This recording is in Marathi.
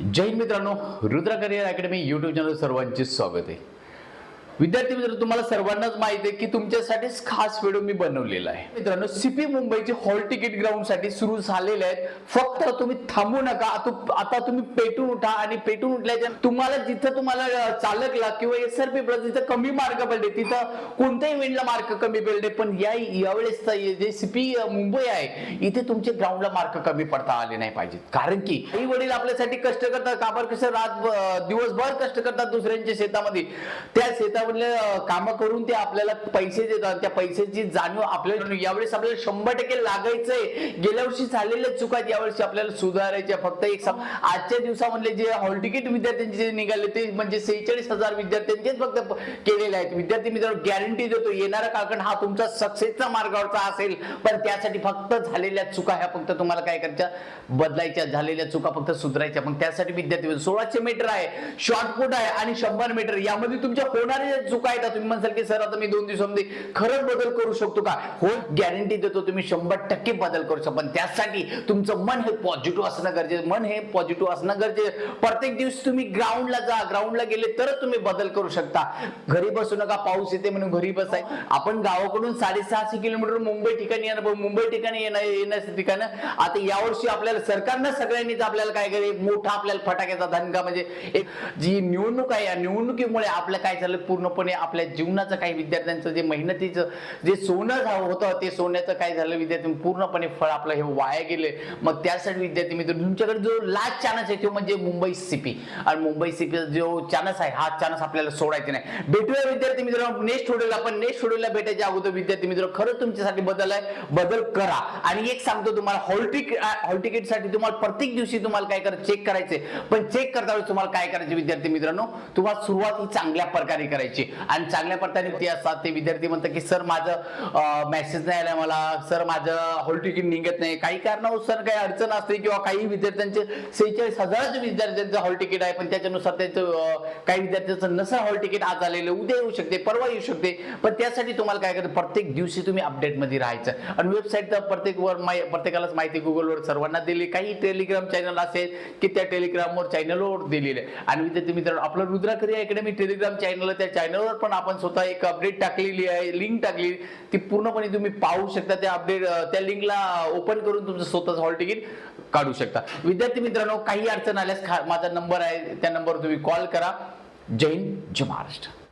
जय मित्रांनो Rudra career academy YouTube channel सर्वांचे स्वागत आहे. विद्यार्थी मित्र तुम्हाला सर्वांनाच माहिती आहे की तुमच्यासाठीच खास व्हिडिओ मी बनवलेला आहे. मित्रांनो सीपी मुंबईचे हॉल तिकीट ग्राउंडसाठी सुरू झालेले आहेत. फक्त तुम्ही थांबू नका. आता तुम्ही पेटून उठा आणि पेटून उठल्याच्या तुम्हाला जिथं तुम्हाला चालकला किंवा एस आर पी जिथं कमी मार्क पडले तिथं कोणत्याही इव्हेंटला मार्क कमी पडले पण या यावेळेस जे सीपी मुंबई आहे इथे तुमचे ग्राउंडला मार्क कमी पडता आले नाही पाहिजेत. कारण की आई वडील आपल्यासाठी कष्ट करतात काबर कसं रात दिवसभर कष्ट करतात दुसऱ्यांच्या शेतामध्ये. त्या शेतामध्ये शेतामधले काम करून ते आपल्याला पैसे देतात. त्या पैशाची जाणीव आपल्याला यावेळेस आपल्याला शंभर टक्के लागायचंय. गेल्या वर्षी झालेल्या चुका आहेत, यावर्षी आपल्याला सुधारायच्या. फक्त एक आजच्या दिवसामधले जे हॉल तिकीट विद्यार्थ्यांचे जे निघाले ते म्हणजे सेहेचाळीस हजार विद्यार्थ्यांचेच फक्त केलेले आहेत. विद्यार्थी मित्रांनो गॅरंटी देतो येणारा काळखंड हा तुमचा सक्सेसचा मार्गावरचा असेल. पण त्यासाठी फक्त झालेल्या चुका ह्या फक्त तुम्हाला काय करायच्या? बदलायच्या. झालेल्या चुका फक्त सुधारायच्या. मग त्यासाठी विद्यार्थी सोळाशे मीटर आहे शॉर्टपुट आहे आणि शंभर मीटर. यामध्ये तुमच्या होणारे चुका येतात तुम्ही म्हणसाल की सर आता मी दोन दिवसामध्ये खरंच बदल करू शकतो का? हो गॅरंटी देतो. तुम्ही शंभर टक्के बदल करू शकता. पण त्यासाठी तुमचं मन हे पॉझिटिव्ह असणं गरजेचं. मन हे पॉझिटिव्ह असणं गरजेचं. प्रत्येक दिवस तुम्ही ग्राउंडला जा. ग्राउंडला गेले तरच तुम्ही बदल करू शकता. घरी बसू नका. पाऊस येते म्हणून घरी बसाय. आपण गावाकडून साडेसहाशे किलोमीटर मुंबई ठिकाणी येणार. मुंबई ठिकाणी येणार येण्याचं ठिकाण. आता यावर्षी आपल्याला सरकारनं सगळ्यांनीच आपल्याला काय करे मोठा आपल्याला फटाक्याचा धनका म्हणजे एक जी निवडणूक आहे या निवडणुकीमुळे आपलं काय झालं पूर्णपणे आपल्या जीवनाचं काही विद्यार्थ्यांचं जे मेहनतीचं जे सोनं झालं होतं ते सोन्याचं काय झालं? विद्यार्थी पूर्णपणे फळ आपलं हे वाया गेले. मग त्यासाठी विद्यार्थी मित्र तुमच्याकडे जो लास्ट चान्स आहे तो म्हणजे मुंबई सिपी आणि मुंबई सिपीचा जो चान्स आहे हा चान्स आपल्याला सोडायचा नाही. भेटूया विद्यार्थी मित्र नेक्स्ट व्हिडिओला आपण नेक्स्ट व्हिडिओला भेटायच्या अगोदर. विद्यार्थी मित्र खरंच तुमच्यासाठी बदल आहे बदल करा. आणि एक सांगतो तुम्हाला हॉल तिकीट हॉलसाठी तुम्हाला प्रत्येक दिवशी तुम्हाला काय करायचं? चेक करायचे पण चेक करता वेळेस तुम्हाला काय करायचे विद्यार्थी मित्रांनो? तुम्हाला सुरुवात ही चांगल्या प्रकारे करायची आणि चांगल्या प्रकारे ते असतात ते विद्यार्थी म्हणतात की सर माझं मेसेज नाही आला मला. सर माझं हॉल तिकीट निघत नाही. काही कारणावर सर काही अडचण असते किंवा काही विद्यार्थ्यांचे सेहेचाळीस हजाराचे विद्यार्थ्यांचं हॉल तिकीट आहे पण त्याच्यानुसार त्याचं काही विद्यार्थ्यांचं नसं हॉल तिकीट आज आलेलं उद्या येऊ शकते परवा येऊ शकते. पण त्यासाठी तुम्हाला काय करायचं? प्रत्येक दिवशी तुम्ही अपडेटमध्ये राहायचं. आणि वेबसाईट तर प्रत्येक वर प्रत्येकालाच माहिती गुगलवर सर्वांना दिली. काही टेलिग्राम चॅनल असेल की त्या टेलिग्रामवर चॅनलवर दिलेले आणि विद्यार्थी मित्रांनो आपलं रुद्राकरी अकॅडमी टेलिग्राम चॅनल त्या चॅनलवर पण आपण स्वतः एक अपडेट टाकलेली आहे लिंक टाकली ती पूर्णपणे तुम्ही पाहू शकता त्या अपडेट त्या लिंकला ओपन करून तुमचं स्वतःच हॉल तिकीट काढू शकता. विद्यार्थी मित्रांनो काही अडचण आल्यास माझा नंबर आहे त्या नंबरवर तुम्ही कॉल करा. जय हिंद जय महाराष्ट्र.